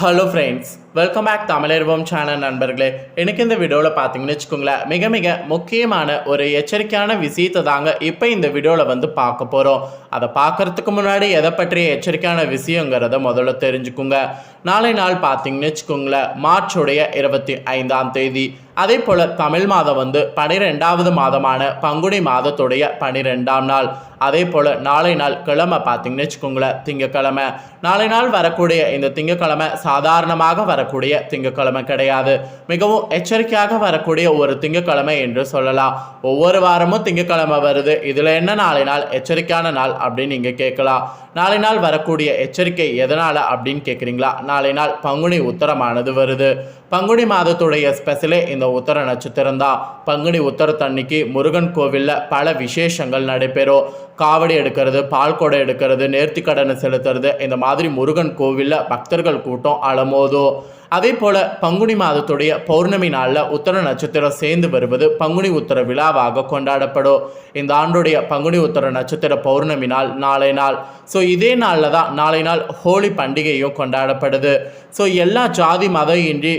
Hello friends welcome back Tamilarvam channel நண்பர்களே. எனக்கு இந்த வீடியோவில் பார்த்தீங்கன்னு வச்சுக்கோங்களேன் மிக மிக முக்கியமான ஒரு எச்சரிக்கையான விஷயத்தை தாங்க இப்போ இந்த வீடியோவில் வந்து பார்க்க போகிறோம் அதை பார்க்கறதுக்கு முன்னாடி எதை பற்றிய எச்சரிக்கையான விஷயங்கிறத முதல்ல தெரிஞ்சுக்குங்க. நாளை நாள் பார்த்தீங்கன்னு வச்சுக்கோங்களேன் மார்ச்சுடைய இருபத்தி ஐந்தாம் தேதி. அதே போல் தமிழ் மாதம் வந்து பனிரெண்டாவது மாதமான பங்குனி மாதத்துடைய பனிரெண்டாம் நாள். அதே போல் நாளை நாள் கிழமை பார்த்தீங்கன்னு வச்சுக்கோங்களேன் திங்கக்கிழமை. நாளை நாள் வரக்கூடிய இந்த திங்கக்கிழமை சாதாரணமாக வரக்கூடிய திங்கக்கிழமை கிடையாது. மிகவும் எச்சரிக்கையாக வரக்கூடிய ஒரு திங்கக்கிழமை என்று சொல்லலாம். ஒவ்வொரு வாரமும் திங்கக்கிழமை வருது. இதில் என்ன நாளை நாள்? எச்சரிக்கையான நாள் அப்படின்னு நீங்கள் கேட்கலாம். நாளை நாள் வரக்கூடிய எச்சரிக்கை எதனால் அப்படின்னு கேட்குறீங்களா? நாளை நாள் பங்குனி உத்தரமானது வருது. பங்குனி மாதத்துடைய ஸ்பெஷலே இந்த உத்தர நட்சத்திரம் தான். பங்குனி உத்தரத்தன்னைக்கு முருகன் கோவிலில் பல விசேஷங்கள் நடைபெறும். காவடி எடுக்கிறது பால்கொடை எடுக்கிறது நேர்த்திக்கடனை செலுத்துறது இந்த மாதிரி முருகன் கோவிலில் பக்தர்கள் கூட்டம் அலமோதும். அதே போல் பங்குனி மாதத்துடைய பௌர்ணமி நாளில் உத்தர நட்சத்திரம் சேர்ந்து வருவது பங்குனி உத்தர விழாவாக கொண்டாடப்படும். இந்த ஆண்டுடைய பங்குனி உத்தர நட்சத்திர பௌர்ணமி நாள் நாளை நாள். ஸோ இதே நாளில் தான் நாளை நாள் ஹோலி பண்டிகையும் கொண்டாடப்படுது. ஸோ எல்லா ஜாதி மதம் இன்றி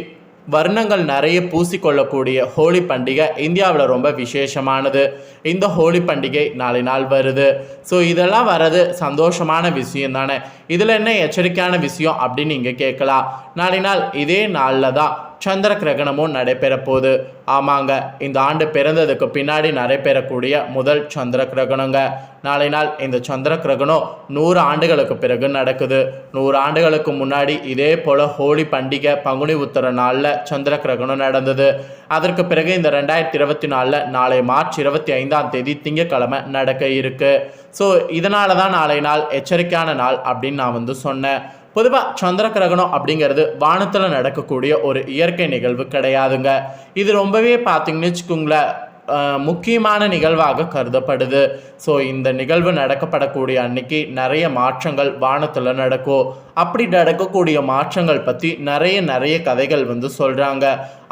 வர்ணங்கள் நிறைய பூசிக்கொள்ளக்கூடிய ஹோலி பண்டிகை இந்தியாவில் ரொம்ப விசேஷமானது. இந்த ஹோலி பண்டிகை நாளை நாள் வருது. ஸோ இதெல்லாம் வர்றது சந்தோஷமான விஷயம் தானே. இதில் என்ன எச்சரிக்கையான விஷயம் அப்படின்னு நீங்கள் கேட்கலாம். நாளை நாள் இதே நாளில் தான் சந்திர கிரகணமும் நடைபெறப்போகுது. ஆமாங்க இந்த ஆண்டு பிறந்ததுக்கு பின்னாடி நடைபெறக்கூடிய முதல் சந்திர கிரகணங்க நாளை நாள் இந்த சந்திர கிரகணம் நூறு ஆண்டுகளுக்கு பிறகு நடக்குது. நூறு ஆண்டுகளுக்கு முன்னாடி இதே போல் ஹோலி பண்டிகை பங்குனி உத்தர நாளில் சந்திர கிரகணம் நடந்தது. அதற்கு பிறகு இந்த ரெண்டாயிரத்தி இருபத்தி நாலில் நாளை மார்ச் இருபத்தி ஐந்தாம் தேதி திங்கக்கிழமை நடக்க இருக்குது ஸோ இதனால தான் நாளை நாள் எச்சரிக்கையான நாள் அப்படின்னு நான் வந்து சொன்னேன். பொதுவாக சந்திர கிரகணம் அப்படிங்கிறது வானத்தில் நடக்கக்கூடிய ஒரு இயற்கை நிகழ்வு கிடையாதுங்க. இது ரொம்பவே பார்த்தீங்கன்னு வச்சுக்கோங்களேன் முக்கியமான நிகழ்வாக கருதப்படுது. ஸோ இந்த நிகழ்வு நடக்கப்படக்கூடிய அன்னைக்கு நிறைய மாற்றங்கள் வானத்தில் நடக்கும். அப்படி நடக்கக்கூடிய மாற்றங்கள் பற்றி நிறைய நிறைய கதைகள் வந்து சொல்கிறாங்க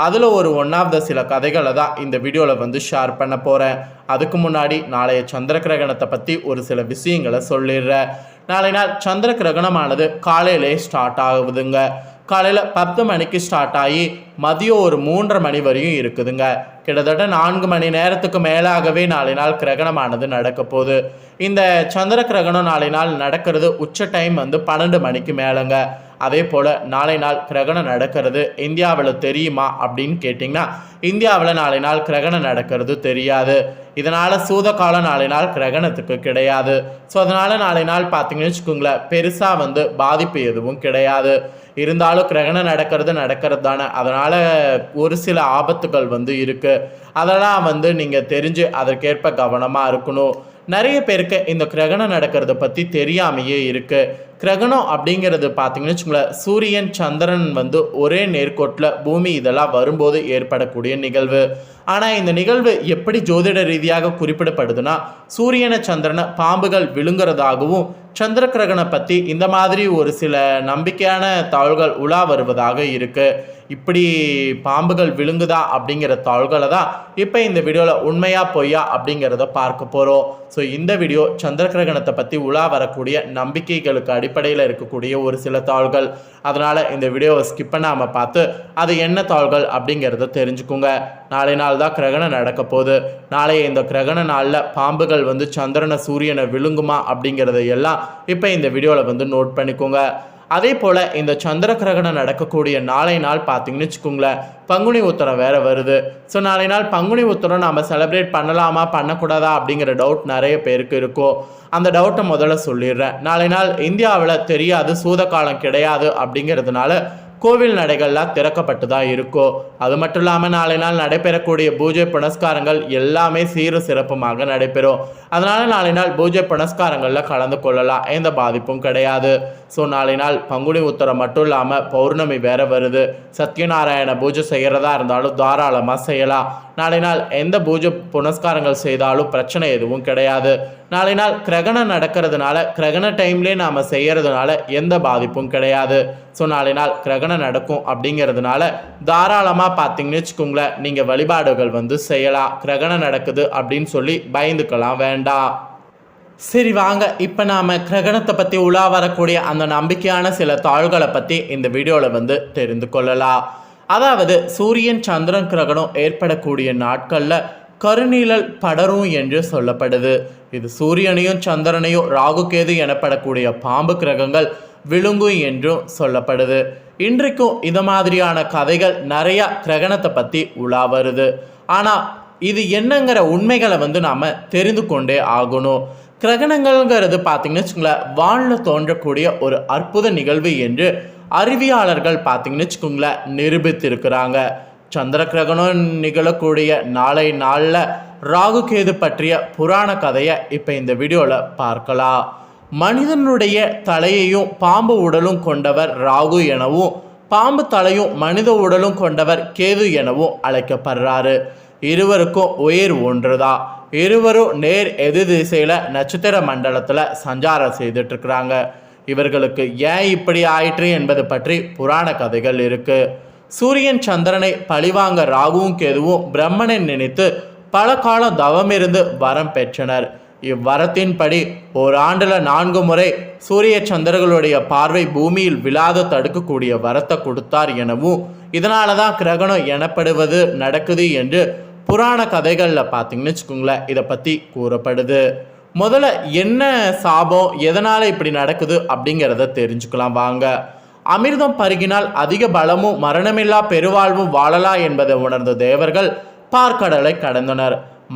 அதில் ஒரு ஒன் ஆஃப் த சில கதைகளை தான் இந்த வீடியோவில் வந்து ஷேர் பண்ண போகிறேன் அதுக்கு முன்னாடி நாளைய சந்திர கிரகணத்தை பற்றி ஒரு சில விஷயங்களை சொல்லிடுறேன். நாளை நாள் சந்திர கிரகணமானது காலையிலே ஸ்டார்ட் ஆகுதுங்க. காலையில் பத்து மணிக்கு ஸ்டார்ட் ஆகி மதியம் ஒரு மூன்றரை மணி வரையும் இருக்குதுங்க. கிட்டத்தட்ட நான்கு மணி நேரத்துக்கு மேலாகவே நாளை நாள் கிரகணமானது நடக்க போகுது. இந்த சந்திர கிரகணம் நாளை நாள் நடக்கிறது உச்ச டைம் வந்து பன்னெண்டு மணிக்கு மேலேங்க. அதே போல் நாளை நாள் கிரகணம் நடக்கிறது. இந்தியாவில் தெரியுமா அப்படின்னு கேட்டிங்கன்னா இந்தியாவில் நாளை நாள் கிரகணம் நடக்கிறது தெரியாது. இதனால் சூதகாலம் நாளை நாள் கிரகணத்துக்கு கிடையாது. ஸோ அதனால் நாளை நாள் பார்த்தீங்கன்னு வச்சுக்கோங்களேன் பெருசாக வந்து பாதிப்பு எதுவும் கிடையாது. இருந்தாலும் கிரகணம் நடக்கிறது நடக்கிறது தானே. அதனால் ஒரு சில ஆபத்துகள் வந்து இருக்குது அதெல்லாம் வந்து நீங்கள் தெரிஞ்சு அதற்கேற்ப கவனமாக இருக்கணும். நிறைய பேருக்கு இந்த கிரகணம் நடக்கிறத பற்றி தெரியாமையே இருக்குது கிரகணம் அப்படிங்கிறது பார்த்தீங்கன்னு வச்சுக்கோங்களேன் சூரியன் சந்திரன் வந்து ஒரே நேர்கோட்டில் பூமி இதெல்லாம் வரும்போது ஏற்படக்கூடிய நிகழ்வு. ஆனால் இந்த நிகழ்வு எப்படி ஜோதிட ரீதியாக குறிப்பிடப்படுதுன்னா சூரியனை சந்திரனை பாம்புகள் விழுங்குறதாகவும் சந்திர கிரகணம் பற்றி இந்த மாதிரி ஒரு சில நம்பிக்கையான தாள்கள் உலா வருவதாக இருக்குது இப்படி பாம்புகள் விழுங்குதா அப்படிங்கிற தாள்களை தான் இப்போ இந்த வீடியோவில் உண்மையா பொய்யா அப்படிங்கிறத பார்க்க போகிறோம் ஸோ இந்த வீடியோ சந்திர கிரகணத்தை பற்றி உலா வரக்கூடிய நம்பிக்கைகளுக்கு அடிப்படையில் இருக்கக்கூடிய ஒரு சில தாள்கள். அதனால் இந்த வீடியோவை ஸ்கிப் பண்ணாமல் பார்த்து அது என்ன தாள்கள் அப்படிங்கிறத தெரிஞ்சுக்குங்க. நாளை நாள் தான் கிரகணம் நடக்க போகுது. நாளைய இந்த கிரகண நாளில் பாம்புகள் வந்து சந்திரனை சூரியனை விழுங்குமா அப்படிங்கிறத எல்லாம் இப்போ இந்த வீடியோவில் வந்து நோட் பண்ணிக்கோங்க. அதே போல் இந்த சந்திர கிரகணம் நடக்கக்கூடிய நாளை நாள் பார்த்தீங்கன்னு வச்சுக்கோங்களேன் பங்குனி உத்தரம் வேறு வருது. ஸோ நாளை நாள் பங்குனி உத்தரம் நம்ம செலிப்ரேட் பண்ணலாமா பண்ணக்கூடாதா அப்படிங்கிற டவுட் நிறைய பேருக்கு இருக்கும். அந்த டவுட்டை முதல்ல சொல்லிடுறேன். நாளை நாள் இந்தியாவில் தெரியாது சூதக்காலம் கிடையாது அப்படிங்கிறதுனால கோவில் நடைகள்லாம் திறக்கப்பட்டு தான் இருக்கும். அது மட்டும் இல்லாமல் நாளை நாள் நடைபெறக்கூடிய பூஜை புனஸ்காரங்கள் எல்லாமே சீர சிறப்புமாக நடைபெறும். அதனால் நாளை நாள் பூஜை புனஸ்காரங்களில் கலந்து கொள்ளலாம். எந்த பாதிப்பும் கிடையாது. ஸோ நாளை நாள் பங்குனி உத்தரம் மட்டும் இல்லாமல் பௌர்ணமி வேற வருது. சத்யநாராயண பூஜை செய்கிறதா இருந்தாலும் தாராளமாக செய்யலாம். நாளை நாள் எந்த பூஜை புனஸ்காரங்கள் செய்தாலும் பிரச்சனை எதுவும் கிடையாது. நாளை நாள் கிரகணம் நடக்கிறதுனால கிரகண டைம்லேயே நாம் செய்கிறதுனால எந்த பாதிப்பும் கிடையாது. ஸோ நாளை நாள் கிரகணம் நடக்கும் அப்படிங்கிறதுனால தாராளமாக பார்த்தீங்கன்னு வச்சுக்கோங்களேன் நீங்கள் வழிபாடுகள் வந்து செய்யலாம். கிரகணம் நடக்குது அப்படின்னு சொல்லி பயந்துக்கலாம் வேண்டாம். சரி வாங்க இப்போ நாம் கிரகணத்தை பற்றி உலா வரக்கூடிய அந்த நம்பிக்கையான சில தாள்களை பற்றி இந்த வீடியோவில் வந்து தெரிந்து கொள்ளலாம். அதாவது சூரியன் சந்திரன் கிரகணம் ஏற்படக்கூடிய நாட்களில் கருநீழல் படரும் என்று சொல்லப்படுது. இது சூரியனையும் சந்திரனையும் ராகுகேது எனப்படக்கூடிய பாம்பு கிரகங்கள் விழுங்கும் என்றும் சொல்லப்படுது. இன்றைக்கும் இது மாதிரியான கதைகள் நிறையா கிரகணத்தை பற்றி உலா வருது. ஆனால் இது என்னங்கிற உண்மைகளை வந்து நாம் தெரிந்து கொண்டே ஆகணும். கிரகணங்கள்ங்கிறது பார்த்தீங்கன்னு வச்சுக்கோங்களேன் வானில் தோன்றக்கூடிய ஒரு அற்புத நிகழ்வு என்று அறிவியாளர்கள் பார்த்தீங்கன்னு வச்சுக்கோங்களேன் நிரூபித்திருக்கிறாங்க. சந்திர கிரகணம் நிகழக்கூடிய நாளை நாளில் ராகு கேது பற்றிய புராண கதையை இப்போ இந்த வீடியோவில் பார்க்கலாம். மனிதனுடைய தலையையும் பாம்பு உடலும் கொண்டவர் ராகு எனவும் பாம்பு தலையும் மனித உடலும் கொண்டவர் கேது எனவும் அழைக்கப்படுறாரு. இருவருக்கும் உயிர் ஒன்றுதான். இருவரும் நேர் எதிர் திசையில் நட்சத்திர மண்டலத்தில் சஞ்சாரம் செய்துட்டு இருக்கிறாங்க இவர்களுக்கு ஏன் இப்படி ஆயிற்று என்பது பற்றி புராண கதைகள் இருக்கு. சூரியன் சந்திரனை பழிவாங்க ராகுவும் கேதுவும் பிரம்மனை நினைத்து பல காலம் தவம் இருந்து வரம் பெற்றனர். இவ்வரத்தின்படி ஓராண்டில் நான்கு முறை சூரிய சந்திரர்களுடைய பார்வை பூமியில் விழாத தடுக்கக்கூடிய வரத்தை கொடுத்தார் எனவும் இதனால தான் கிரகணம் எனப்படுவது நடக்குது என்று புராண கதைகளில் பார்த்தீங்கன்னு வச்சுக்கோங்களேன் இதை பற்றி கூறப்படுது. முதல்ல என்ன சாபம் எதனால் இப்படி நடக்குது அப்படிங்கிறத தெரிஞ்சுக்கலாம் வாங்க. அமிர்தம் பருகினால் அதிக பலமும் மரணமில்லா பெருவாழ்வும் வாழலா என்பதை உணர்ந்த தேவர்கள் பார்க்கடலை கடந்தனர்.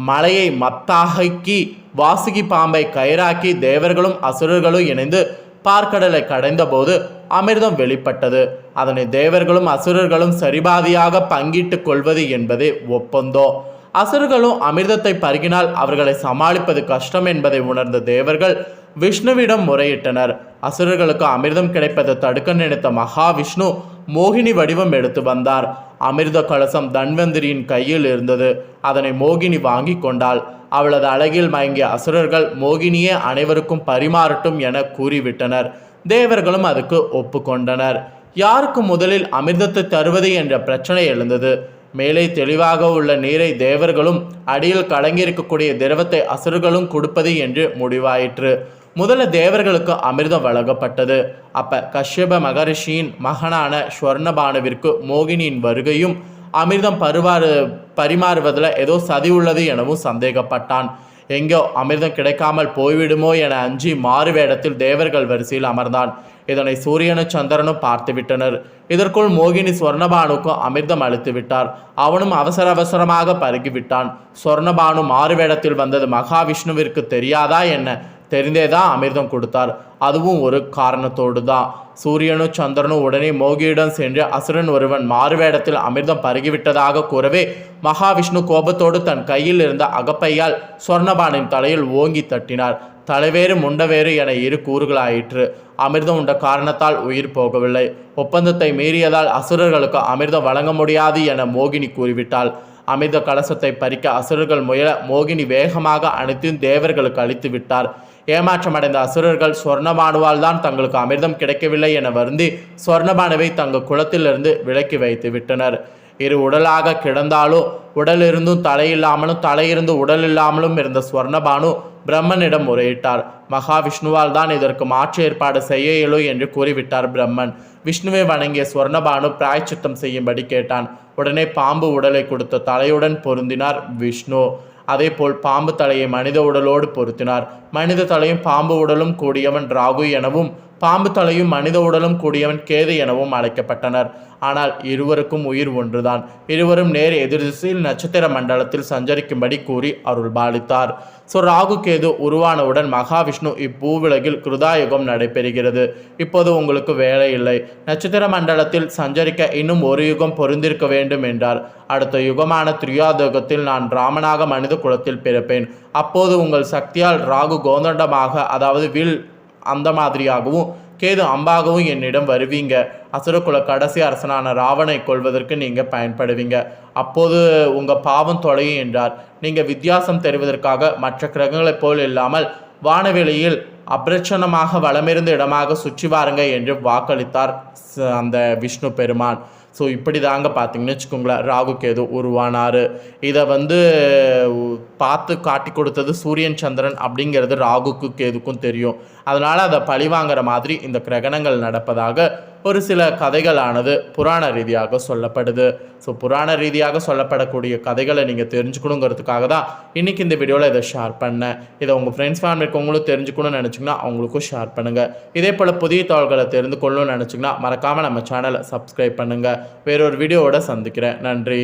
மலையை மத்தாகி வாசுகி பாம்பை கயிறாக்கி தேவர்களும் அசுரர்களும் இணைந்து பார்க்கடலை கடைந்தபோது அமிர்தம் வெளிப்பட்டது. அதனை தேவர்களும் அசுரர்களும் சரிபாதியாக பங்கிட்டுக் கொள்வது என்பதே ஒப்பந்தம் அசுரர்களும் அமிர்தத்தை பருகினால் அவர்களை சமாளிப்பது கஷ்டம் என்பதை உணர்ந்த தேவர்கள் விஷ்ணுவிடம் முறையிட்டனர். அசுரர்களுக்கு அமிர்தம் கிடைப்பதை தடுக்க நினைத்த மகாவிஷ்ணு மோகினி வடிவம் எடுத்து வந்தார். அமிர்த கலசம் தன்வந்திரியின் கையில் இருந்தது. அதனை மோகினி வாங்கி கொண்டாள். அவளது அழகில் மயங்கிய அசுரர்கள் மோகினியே அனைவருக்கும் பரிமாறட்டும் என கூறிவிட்டனர். தேவர்களும் அதுக்கு ஒப்புக்கொண்டனர். யாருக்கு முதலில் அமிர்தத்தை தருவது என்ற பிரச்சனை எழுந்தது. மேலே தெளிவாக உள்ள நீரை தேவர்களும் அடியில் கலங்கியிருக்கக்கூடிய திரவத்தை அசுரர்களும் கொடுப்பது என்று முடிவாயிற்று. முதல்ல தேவர்களுக்கு அமிர்தம் வழங்கப்பட்டது. அப்ப கஷ்யப மகரிஷியின் மகனான ஸ்வர்ணபானுவிற்கு மோகினியின் வருகையும் அமிர்தம் பருவாறு பரிமாறுவதில் ஏதோ சதி உள்ளது எனவும் சந்தேகப்பட்டான். எங்கோ அமிர்தம் கிடைக்காமல் போய்விடுமோ என அஞ்சி மாறு வேடத்தில் தேவர்கள் வரிசையில் அமர்ந்தான். இதனை சூரியனும் சந்திரனும் பார்த்துவிட்டனர் இதற்குள் மோகினி சொர்ணபானுக்கும் அமிர்தம் அளித்து விட்டார். அவனும் அவசர அவசரமாக பருகிவிட்டான். சொர்ணபானு மாறு வேடத்தில் வந்தது மகாவிஷ்ணுவிற்கு தெரியாதா என்ன? தெரிந்தே தான் அமிர்தம் கொடுத்தார். அதுவும் ஒரு காரணத்தோடு தான் சூரியனும் சந்திரனும் உடனே மோகியிடம் சென்று அசுரன் ஒருவன் மாறுவேடத்தில் அமிர்தம் பருகிவிட்டதாக கூறவே மகாவிஷ்ணு கோபத்தோடு தன் கையில் இருந்த அகப்பையால் சொர்ணபானின் தலையில் ஓங்கி தட்டினார். தலைவேறு முண்டவேறு என இரு கூறுகளாயிற்று. அமிர்தம் உண்ட காரணத்தால் உயிர் போகவில்லை. ஒப்பந்தத்தை மீறியதால் அசுரர்களுக்கு அமிர்தம் வழங்க முடியாது என மோகினி கூறிவிட்டாள். அமிர்த கலசத்தை பறிக்க அசுரர்கள் முயல மோகினி வேகமாக அனைத்தும் தேவர்களுக்கு அளித்து விட்டார் ஏமாற்றமடைந்த அசுரர்கள் சொர்ணபானுவால் தான் தங்களுக்கு அமிர்தம் கிடைக்கவில்லை என வருந்தி சொர்ணபானுவை தங்கள் குளத்திலிருந்து விலக்கி வைத்து விட்டனர். இரு உடலாக கிடந்தாலும் உடலிருந்தும் தலையில்லாமலும் தலையிருந்து உடல் இல்லாமலும் இருந்த ஸ்வர்ணபானு பிரம்மனிடம் முறையிட்டார். மகாவிஷ்ணுவால் தான் இதற்கு மாற்று ஏற்பாடு செய்ய இயலு என்று கூறிவிட்டார் பிரம்மன். விஷ்ணுவை வணங்கிய ஸ்வர்ணபானு பிராய்ச்சித்தம் செய்யும்படி கேட்டான். உடனே பாம்பு உடலை கொடுத்த தலையுடன் பொருந்தினார் விஷ்ணு. அதேபோல் பாம்பு தலையை மனித உடலோடு பொருத்தினார். மனித தலையும் பாம்பு உடலும் கூடியவன் ராகு எனவும் பாம்பு தலையும் மனித உடலும் கூடியவன் கேது எனவும் அழைக்கப்பட்டனர். ஆனால் இருவருக்கும் உயிர் ஒன்றுதான். இருவரும் நேர் எதிர் திசையில் நட்சத்திர மண்டலத்தில் சஞ்சரிக்கும்படி கூறி அருள் பாலித்தார் ஸோ ராகு கேது உருவானவுடன் மகாவிஷ்ணு இப்பூவிலகில் கிருதாயுகம் நடைபெறுகிறது. இப்போது உங்களுக்கு வேலை இல்லை. நட்சத்திர மண்டலத்தில் சஞ்சரிக்க இன்னும் ஒரு யுகம் பொருந்திருக்க வேண்டும் என்றார். அடுத்த யுகமான திரியாதுகத்தில் நான் ராமனாக மனித குலத்தில் பிறப்பேன். அப்போது உங்கள் சக்தியால் ராகு கோதண்டமாக அதாவது வில் அந்த மாதிரியாகவும் கேது அம்பாகவும் என்னிடம் வருவீங்க. அசுரகுல கடைசி அரசனான ராவனை கொள்வதற்கு நீங்கள் பயன்படுவீங்க. அப்போது உங்கள் பாவம் தொலையும் என்றார். நீங்கள் வித்தியாசம் தெரிவதற்காக மற்ற கிரகங்களைப் போல் இல்லாமல் வானவெளியில் அபிரச்சனமாக வளமிருந்த இடமாக சுற்றி வாருங்க என்று வாக்களித்தார் அந்த விஷ்ணு பெருமான். ஸோ இப்படி தாங்க பார்த்தீங்கன்னு வச்சுக்கோங்களேன். ராகு கேது உருவானார். இதை வந்து பார்த்து காட்டி கொடுத்தது சூரியன் சந்திரன் அப்படிங்கிறது ராகுக்கு கேதுக்கும் தெரியும். அதனால் அதை பழிவாங்கிற மாதிரி இந்த கிரகணங்கள் நடப்பதாக ஒரு சில கதைகளானது புராண ரீதியாக சொல்லப்படுது. ஸோ புராண ரீதியாக சொல்லப்படக்கூடிய கதைகளை நீங்கள் தெரிஞ்சுக்கணுங்கிறதுக்காக தான் இன்றைக்கி இந்த வீடியோவில் இதை ஷேர் பண்ணேன். இதை உங்கள் ஃப்ரெண்ட்ஸ் ஃபேமிலிக்கு உங்களும் தெரிஞ்சுக்கணும்னு நினச்சிங்கன்னா அவங்களுக்கும் ஷேர் பண்ணுங்கள் இதே போல் புதிய தகவல்களை தெரிந்து கொள்ளணும்னு நினச்சிங்கன்னா மறக்காமல் நம்ம சேனலை சப்ஸ்கிரைப் பண்ணுங்கள் வேறொரு வீடியோவோட சந்திக்கிறேன். நன்றி.